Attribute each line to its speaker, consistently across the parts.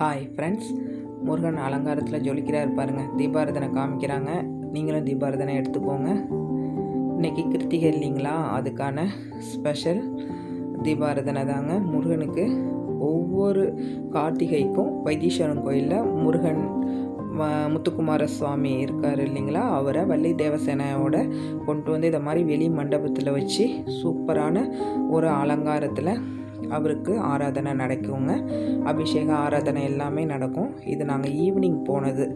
Speaker 1: Hi friends Murugan அலங்காரத்தில் ஜொலிக்கிறார் பாருங்கள் தீபாரதனை காமிக்கிறாங்க. நீங்களும் தீபாரதனை எடுத்துக்கோங்க. இன்னைக்கு கிருத்திகை இல்லைங்களா? அதுக்கான ஸ்பெஷல் தீபாரதனை தாங்க முருகனுக்கு ஒவ்வொரு கார்த்திகைக்கும் வைத்தீஸ்வரன் கோயிலில் முருகன் முத்துக்குமார சுவாமி இருக்கார் இல்லைங்களா? அவரை வள்ளி தேவசேனையோட கொண்டு வந்து இதை மாதிரி வெளி மண்டபத்தில் வச்சு சூப்பரான ஒரு அலங்காரத்தில் அவருக்கு ஆராதனை நடக்குங்க. அபிஷேக ஆராதனை எல்லாமே நடக்கும். இது நாங்கள் ஈவினிங் போனது.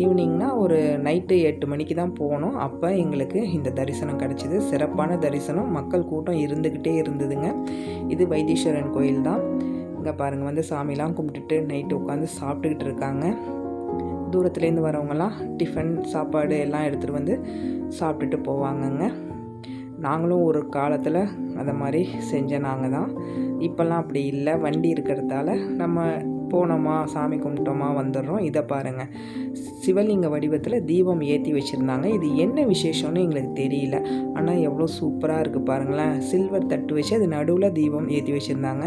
Speaker 1: ஈவினிங்னா ஒரு நைட்டு எட்டு மணிக்கு தான் போனோம். அப்போ எங்களுக்கு இந்த தரிசனம் கிடச்சிது. சிறப்பான தரிசனம். மக்கள் கூட்டம் இருந்துக்கிட்டே இருந்ததுங்க. இது வைத்தீஸ்வரன் கோயில் தான். இங்கே பாருங்கள் வந்து சாமிலாம் கும்பிட்டுட்டு நைட்டு உட்காந்து சாப்பிட்டுக்கிட்டு இருக்காங்க. தூரத்துலேருந்து வரவங்கலாம் டிஃபன் சாப்பாடு எல்லாம் எடுத்துகிட்டு வந்து சாப்பிட்டுட்டு போவாங்கங்க. நாங்களும் ஒரு காலத்தில் அதை மாதிரி செஞ்ச நாங்கள் தான். இப்போல்லாம் அப்படி இல்லை. வண்டி இருக்கிறதால நம்ம போனோமா சாமி கும்பிட்டோமா வந்துடுறோம். இதை பாருங்கள் சிவலிங்க வடிவத்தில் தீபம் ஏற்றி வச்சுருந்தாங்க. இது என்ன விசேஷம்னு எங்களுக்கு தெரியல. ஆனால் எவ்வளோ சூப்பராக இருக்குது பாருங்களேன். சில்வர் தட்டு வச்சு அது நடுவில் தீபம் ஏற்றி வச்சுருந்தாங்க.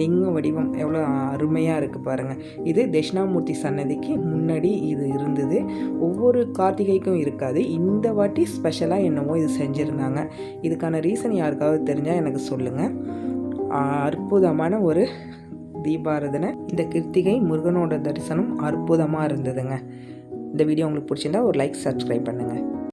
Speaker 1: லிங்க வடிவம் எவ்வளோ அருமையாக இருக்குது பாருங்கள் இது தட்சிணாமூர்த்தி சன்னதிக்கு முன்னாடி இது இருந்தது. ஒவ்வொரு கார்த்திகைக்கும் இருக்காது. இந்த வாட்டி ஸ்பெஷலாக என்னமோ இது செஞ்சுருந்தாங்க. இதுக்கான ரீசன் யாருக்காவது தெரிஞ்சால் எனக்கு சொல்லுங்கள் அற்புதமான ஒரு தீபாரதனை. இந்த கிருத்திகை முருகனோட தரிசனம் அற்புதமாக இருந்ததுங்க. இந்த வீடியோ உங்களுக்கு பிடிச்சிருந்தா ஒரு லைக் சப்ஸ்கிரைப் பண்ணுங்கள்